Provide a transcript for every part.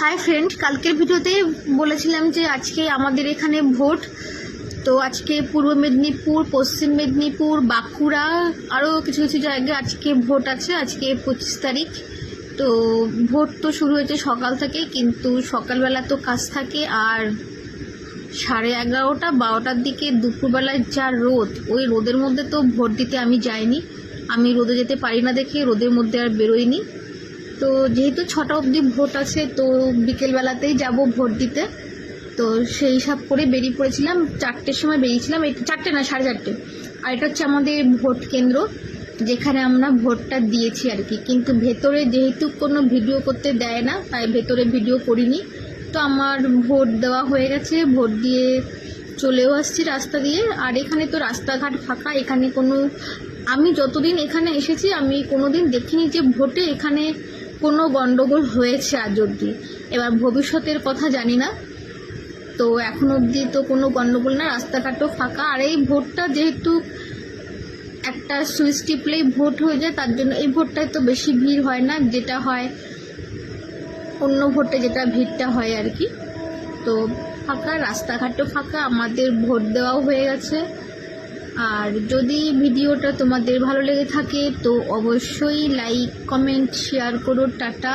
Hi friend কালকের ভিডিওতে বলেছিলাম যে আজকে আমাদের এখানে ভোট। তো আজকে পূর্ব মেদিনীপুর, পশ্চিম মেদিনীপুর, বাঁকুড়া, আরও কিছু কিছু জায়গায় আজকে ভোট আছে। আজকে পঁচিশ তারিখ। তো ভোট তো শুরু হয়েছে সকাল থেকে, কিন্তু সকালবেলা তো কাজ থাকে। আর সাড়ে এগারোটা, বারোটার দিকে দুপুরবেলায় যা রোদ, ওই রোদের মধ্যে তো ভোট দিতে আমি যাইনি। আমি রোদে যেতে পারি না দেখে, রোদের মধ্যে আর বেরোইনি। তো যেহেতু ছটা অবধি ভোট আছে, তো বিকেলবেলাতেই যাব ভোট দিতে। তো সেই হিসাব করে বেরিয়ে পড়েছিলাম, চারটের সময় বেরিয়েছিলাম চারটে না, সাড়ে চারটে। আর এটা হচ্ছে আমাদের ভোট কেন্দ্র, যেখানে আমরা ভোটটা দিয়েছি আর কি। কিন্তু ভেতরে যেহেতু কোনো ভিডিও করতে দেয় না, তাই ভেতরে ভিডিও করিনি। তো আমার ভোট দেওয়া হয়ে গেছে, ভোট দিয়ে চলেও আসছি রাস্তা দিয়ে। আর এখানে তো রাস্তাঘাট ফাঁকা, এখানে কোনো আমি যতদিন এখানে এসেছি, আমি কোনোদিন দেখিনি যে ভোটে এখানে কোনো গন্ডগোল হয়েছে আজ অবধি। এবার ভবিষ্যতের কথা জানি না। তো এখন অবধি তো কোনো গন্ডগোল না, রাস্তাঘাটও ফাঁকা। আর এই ভোটটা যেহেতু একটা সুইচ টিপলেই ভোট হয়ে যায়, তার জন্য এই ভোটটায় তো বেশি ভিড় হয় না। যেটা হয়, অন্য ভোটে যেটা ভিড়টা হয় আর কি। তো ফাঁকা, রাস্তাঘাটও ফাঁকা। আমাদের ভোট দেওয়াও হয়ে গেছে। আর যদি ভিডিওটা তোমাদের ভালো লেগে থাকে, তো অবশ্যই লাইক কমেন্ট শেয়ার করো, টাটা।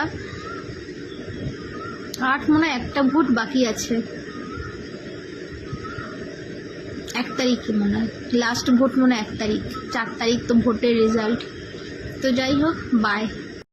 আট মনে একটা ভোট বাকি আছে। এক তারিখ মনে হয়। লাস্ট ভোট মনে এক তারিখ। চার তারিখ তো ভোটের রেজাল্ট তো যাই হোক বাই